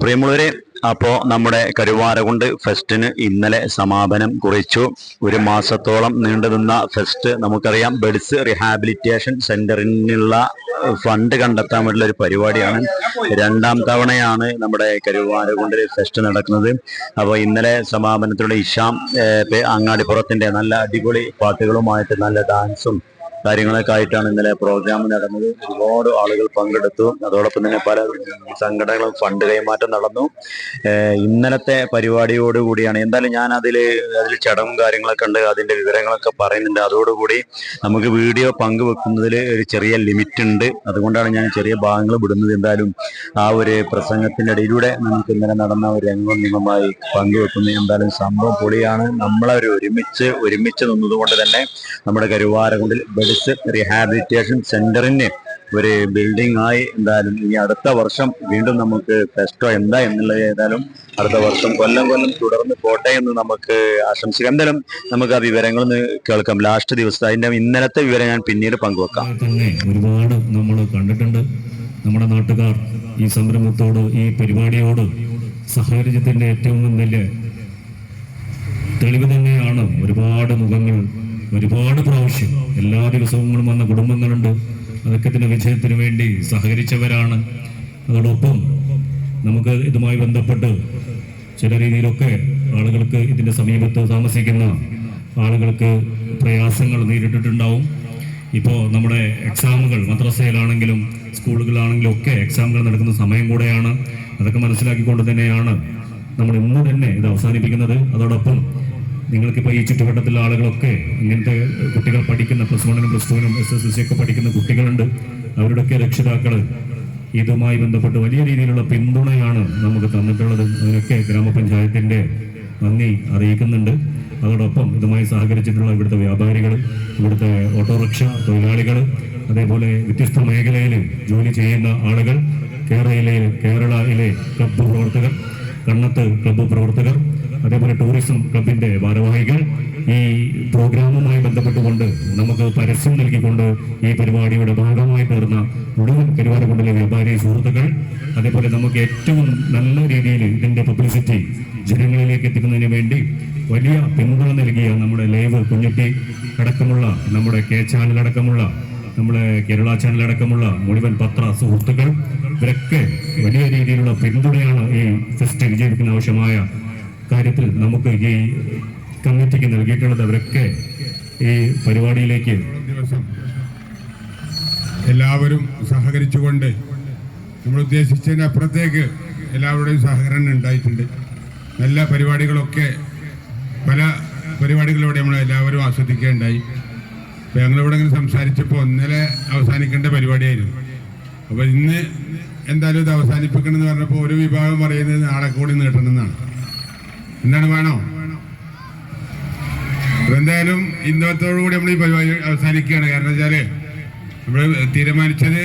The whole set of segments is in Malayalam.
പ്രിയമുള്ളവരെ അപ്പോ നമ്മുടെ കരുവാരകുണ്ട് ഫെസ്റ്റിന് ഇന്നലെ സമാപനം കുറിച്ചു. ഒരു മാസത്തോളം നീണ്ടുനിന്ന ഫെസ്റ്റ് നമുക്കറിയാം. ബെഡ്സ് റിഹാബിലിറ്റേഷൻ സെന്ററിനുള്ള ഫണ്ട് കണ്ടെത്താൻ വേണ്ടിയുള്ള ഒരു പരിപാടിയാണ്. രണ്ടാം തവണയാണ് നമ്മുടെ കരുവാരകുണ്ടിൽ ഫെസ്റ്റ് നടക്കുന്നത്. അപ്പോൾ ഇന്നലെ സമാപനത്തിലൂടെ ഇഷാം അങ്ങാടിപ്പുറത്തിന്റെ നല്ല അടിപൊളി പാട്ടുകളുമായിട്ട് നല്ല ഡാൻസും കാര്യങ്ങളൊക്കെ ആയിട്ടാണ് ഇന്നലെ പ്രോഗ്രാം നടന്നത്. ഒരുപാട് ആളുകൾ പങ്കെടുത്തു. അതോടൊപ്പം തന്നെ പല സംഘടനകളും ഫണ്ട് കൈമാറ്റം നടന്നു. ഇന്നലത്തെ പരിപാടിയോട് കൂടിയാണ്. എന്തായാലും ഞാൻ അതിൽ അതിൽ ചടങ്ങും കാര്യങ്ങളൊക്കെ ഉണ്ട്. അതിന്റെ വിവരങ്ങളൊക്കെ പറയുന്നുണ്ട്. അതോടുകൂടി നമുക്ക് വീഡിയോ പങ്കുവെക്കുന്നതിൽ ഒരു ചെറിയ ലിമിറ്റ് ഉണ്ട്. അതുകൊണ്ടാണ് ഞാൻ ചെറിയ ഭാഗങ്ങൾ വിടുന്നത്. എന്തായാലും ആ ഒരു പ്രസംഗത്തിന്റെ ഇടയിലൂടെ നമുക്ക് ഇന്നലെ നടന്ന ഒരു രംഗം നിങ്ങളുമായി പങ്കുവെക്കുന്നത് എന്തായാലും സംഭവം പൊളിയാണ്. നമ്മളൊരു ഒരുമിച്ച് ഒരുമിച്ച് നിന്നതുകൊണ്ട് തന്നെ നമ്മുടെ കരുവാരകുണ്ടിൽ ബെഡ്സ് റിഹാബിലിറ്റേഷൻ സെന്ററിന് ഒരു ബിൽഡിംഗ് ആയി എന്തായാലും ഈ അടുത്ത വർഷം വീണ്ടും നമുക്ക് ഫെസ്റ്റോ എന്താ എന്നുള്ളത് ഏതായാലും അടുത്ത വർഷം കൊല്ലം കൊല്ലം തുടർന്ന് പോട്ടെ എന്ന് നമുക്ക് ആശംസിക്കാം. എന്തായാലും നമുക്ക് ആ വിവരങ്ങൾ ഒന്ന് കേൾക്കാം. ലാസ്റ്റ് ദിവസം അതിന്റെ ഇന്നലത്തെ വിവരം ഞാൻ പിന്നീട് പങ്കുവെക്കാം. ഒരുപാട് നമ്മൾ കണ്ടിട്ടുണ്ട്. നമ്മുടെ നാട്ടുകാർ ഈ സംരംഭത്തോട് ഈ പരിപാടിയോട് സഹകരിച്ചതിന്റെ ഏറ്റവും വലിയ തെളിവ് തന്നെയാണ് ഒരുപാട് മുഖങ്ങൾ ഒരുപാട് പ്രാവശ്യം എല്ലാ ദിവസവും വന്ന കുടുംബങ്ങളുണ്ട്. അതൊക്കെ തന്നെ വിജയത്തിന് വേണ്ടി സഹകരിച്ചവരാണ്. അതോടൊപ്പം നമുക്ക് ഇതുമായി ബന്ധപ്പെട്ട് ചില രീതിയിലൊക്കെ ആളുകൾക്ക് ഇതിന്റെ സമീപത്ത് താമസിക്കുന്ന ആളുകൾക്ക് പ്രയാസങ്ങൾ നേരിട്ടിട്ടുണ്ടാവും. ഇപ്പോൾ നമ്മുടെ എക്സാമുകൾ മദ്രസയിലാണെങ്കിലും സ്കൂളുകളിലാണെങ്കിലും ഒക്കെ എക്സാമുകൾ നടക്കുന്ന സമയം കൂടെയാണ്. അതൊക്കെ മനസ്സിലാക്കിക്കൊണ്ട് തന്നെയാണ് നമ്മൾ ഇന്ന് തന്നെ ഇത് അവസാനിപ്പിക്കുന്നത്. അതോടൊപ്പം നിങ്ങൾക്കിപ്പോൾ ഈ ചുറ്റുവട്ടത്തിലുള്ള ആളുകളൊക്കെ ഇങ്ങനത്തെ കുട്ടികൾ പഠിക്കുന്ന പ്ലസ് വണ്ണിനും പ്ലസ് ടുവിനും എസ് എസ് എൽ സി ഒക്കെ പഠിക്കുന്ന കുട്ടികളുണ്ട്. അവരുടെയൊക്കെ രക്ഷിതാക്കൾ ഇതുമായി ബന്ധപ്പെട്ട് വലിയ രീതിയിലുള്ള പിന്തുണയാണ് നമുക്ക് തന്നിട്ടുള്ളത്. അതിനൊക്കെ ഗ്രാമപഞ്ചായത്തിന്റെ നന്ദി അറിയിക്കുന്നുണ്ട്. അതോടൊപ്പം ഇതുമായി സഹകരിച്ചിട്ടുള്ള ഇവിടുത്തെ വ്യാപാരികൾ ഇവിടുത്തെ ഓട്ടോറിക്ഷ തൊഴിലാളികൾ അതേപോലെ വ്യത്യസ്ത മേഖലയിൽ ജോലി ചെയ്യുന്ന ആളുകൾ കേരളയിലെ കേരളയിലെ ക്ലബ്ബ് പ്രവർത്തകർ കണ്ണത്ത് ക്ലബ്ബ് പ്രവർത്തകർ അതേപോലെ ടൂറിസം ക്ലബിന്റെ ഭാരവാഹികൾ ഈ പ്രോഗ്രാമുമായി ബന്ധപ്പെട്ടുകൊണ്ട് നമുക്ക് പരസ്യം നൽകിക്കൊണ്ട് ഈ പരിപാടിയുടെ ഭാഗമായി തീർന്ന മുഴുവൻ കരുവാരക്കുണ്ടിലെ വ്യാപാരി സുഹൃത്തുക്കൾ അതേപോലെ നമുക്ക് ഏറ്റവും നല്ല രീതിയിൽ ഇതിന്റെ പബ്ലിസിറ്റി ജനങ്ങളിലേക്ക് എത്തിക്കുന്നതിന് വേണ്ടി വലിയ പിന്തുണ നൽകിയ നമ്മുടെ ലൈവ് കുഞ്ഞുട്ടി അടക്കമുള്ള നമ്മുടെ കെ ചാനൽ അടക്കമുള്ള നമ്മുടെ കേരള ചാനൽ അടക്കമുള്ള മുഴുവൻ പത്ര സുഹൃത്തുക്കൾ ഇവരൊക്കെ വലിയ രീതിയിലുള്ള പിന്തുണയാണ് ഈ ഫെസ്റ്റ് വിജയിപ്പിക്കുന്ന ആവശ്യമായ കാര്യത്തിൽ നമുക്ക് ഈ കമ്മിറ്റിക്ക് നൽകിയിട്ടുള്ളത്. അവരൊക്കെ ഈ പരിപാടിയിലേക്ക് എല്ലാവരും സഹകരിച്ചുകൊണ്ട് നമ്മൾ ഉദ്ദേശിച്ചതിന് അപ്പുറത്തേക്ക് എല്ലാവരുടെയും സഹകരണം ഉണ്ടായിട്ടുണ്ട്. നല്ല പരിപാടികളൊക്കെ പല പരിപാടികളിലൂടെ നമ്മൾ എല്ലാവരും ആസ്വദിക്കുകയുണ്ടായി. ഞങ്ങളിവിടെ ഇങ്ങനെ സംസാരിച്ചപ്പോൾ ഇന്നലെ അവസാനിക്കേണ്ട പരിപാടിയായിരുന്നു. അപ്പോൾ ഇന്ന് എന്തായാലും ഇത് അവസാനിപ്പിക്കണമെന്ന് പറഞ്ഞപ്പോൾ ഒരു വിഭാഗം പറയുന്നത് നാളെ കൂടി നീട്ടണമെന്നാണ്. എന്താണ് വേണോ? എന്തായാലും ഇന്നത്തോടു കൂടി നമ്മൾ ഈ പരിപാടി അവസാനിക്കുകയാണ്. കാരണം വെച്ചാൽ നമ്മൾ തീരുമാനിച്ചത്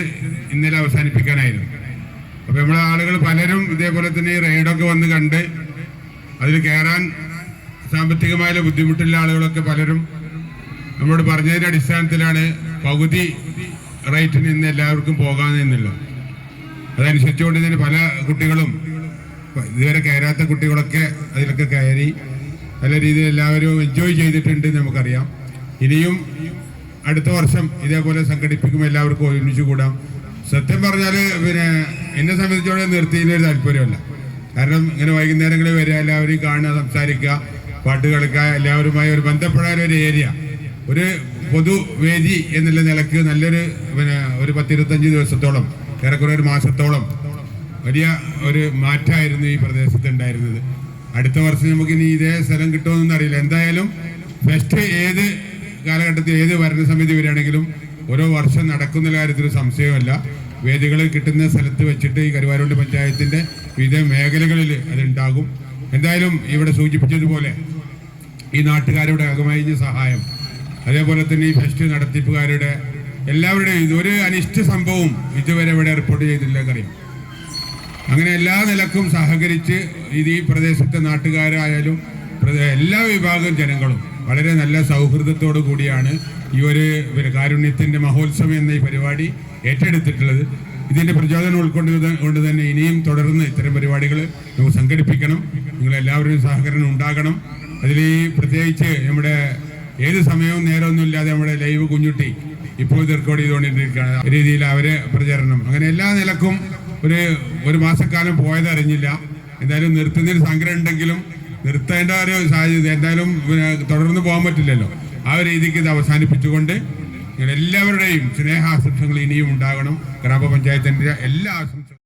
ഇന്നലെ അവസാനിപ്പിക്കാനായിരുന്നു. അപ്പോൾ നമ്മളെ ആളുകൾ പലരും ഇതേപോലെ തന്നെ ഈ റൈഡൊക്കെ വന്ന് കണ്ട് അതിൽ കയറാൻ സാമ്പത്തികമായ ബുദ്ധിമുട്ടുള്ള ആളുകളൊക്കെ പലരും നമ്മളോട് പറഞ്ഞതിന്റെ അടിസ്ഥാനത്തിലാണ് പകുതി റേറ്റിന് നിന്ന് എല്ലാവർക്കും പോകാമെന്നില്ല അതനുസരിച്ചുകൊണ്ട് തന്നെ പല കുട്ടികളും ഇതുവരെ കയറാത്ത കുട്ടികളൊക്കെ അതിലൊക്കെ കയറി നല്ല രീതിയിൽ എല്ലാവരും എൻജോയ് ചെയ്തിട്ടുണ്ട് നമുക്കറിയാം. ഇനിയും അടുത്ത വർഷം ഇതേപോലെ സംഘടിപ്പിക്കുമ്പോൾ എല്ലാവർക്കും ഒരുമിച്ച് കൂടാം. സത്യം പറഞ്ഞാൽ പിന്നെ എന്നെ സംബന്ധിച്ചോടെ നിർത്തിയതിന് ഒരു താല്പര്യമല്ല. കാരണം ഇങ്ങനെ വൈകുന്നേരങ്ങളിൽ വരിക എല്ലാവരെയും കാണുക സംസാരിക്കുക പാട്ട് കളിക്കുക എല്ലാവരുമായി ഒരു ബന്ധപ്പെടാൻ ഒരു ഏരിയ. ഒരു പൊതുവേദി എന്നുള്ള നിലയ്ക്ക് നല്ലൊരു പിന്നെ ഒരു പത്തിരുപത്തഞ്ച് ദിവസത്തോളം ഏറെക്കുറെ ഒരു മാസത്തോളം വലിയ ഒരു മാറ്റമായിരുന്നു ഈ പ്രദേശത്ത് ഉണ്ടായിരുന്നത്. അടുത്ത വർഷം നമുക്ക് ഇനി ഇതേ സ്ഥലം കിട്ടുമെന്നൊന്നും അറിയില്ല. എന്തായാലും ഫെസ്റ്റ് ഏത് കാലഘട്ടത്തിൽ ഏത് ഭരണസമിതി വരികയാണെങ്കിലും ഓരോ വർഷം നടക്കുന്ന കാര്യത്തിൽ സംശയമല്ല. വേദികൾ കിട്ടുന്ന സ്ഥലത്ത് വെച്ചിട്ട് ഈ കരുവാരുണ്ട് പഞ്ചായത്തിന്റെ വിവിധ മേഖലകളിൽ അതുണ്ടാകും. എന്തായാലും ഇവിടെ സൂചിപ്പിച്ചതുപോലെ ഈ നാട്ടുകാരുടെ അകമഴിഞ്ഞ സഹായം അതേപോലെ തന്നെ ഈ ഫെസ്റ്റ് നടത്തിപ്പുകാരുടെ എല്ലാവരുടെയും ഒരു അനിഷ്ട സംഭവം ഇതുവരെ ഇവിടെ റിപ്പോർട്ട് ചെയ്തില്ല അറിയാം അങ്ങനെ എല്ലാ നിലക്കും സഹകരിച്ച് ഇത് ഈ പ്രദേശത്തെ നാട്ടുകാരായാലും എല്ലാ വിഭാഗം ജനങ്ങളും വളരെ നല്ല സൗഹൃദത്തോടു കൂടിയാണ് ഈ ഒരു കാരുണ്യത്തിന്റെ മഹോത്സവം എന്ന ഈ പരിപാടി ഏറ്റെടുത്തിട്ടുള്ളത്. ഇതിന്റെ പ്രചോദനം ഉൾക്കൊണ്ട് കൊണ്ട് തന്നെ ഇനിയും തുടർന്ന് ഇത്തരം പരിപാടികൾ നമുക്ക് സംഘടിപ്പിക്കണം. നിങ്ങളെല്ലാവരും സഹകരണം ഉണ്ടാകണം. അതിൽ പ്രത്യേകിച്ച് നമ്മുടെ ഏത് സമയവും നേരമൊന്നുമില്ലാതെ നമ്മുടെ ലൈവ് കുഞ്ഞുട്ടി ഇപ്പോൾ റെക്കോർഡ് ചെയ്തുകൊണ്ടിരിക്കുകയാണ്. രീതിയിൽ അവരെ പ്രചരണം. അങ്ങനെ എല്ലാ നിലക്കും ഒരു ഒരു മാസക്കാലം പോയത് അറിഞ്ഞില്ല. എന്തായാലും നിർത്തുന്നതിന് സങ്കടം ഉണ്ടെങ്കിലും നിർത്തേണ്ട ഒരു സാഹചര്യം എന്തായാലും തുടർന്ന് പോകാൻ പറ്റില്ലല്ലോ. ആ ഒരു രീതിക്ക് ഇത് അവസാനിപ്പിച്ചുകൊണ്ട് എല്ലാവരുടെയും സ്നേഹാശംസകൾ ഇനിയും ഉണ്ടാകണം. ഗ്രാമപഞ്ചായത്തിന്റെ എല്ലാ ആശംസകളും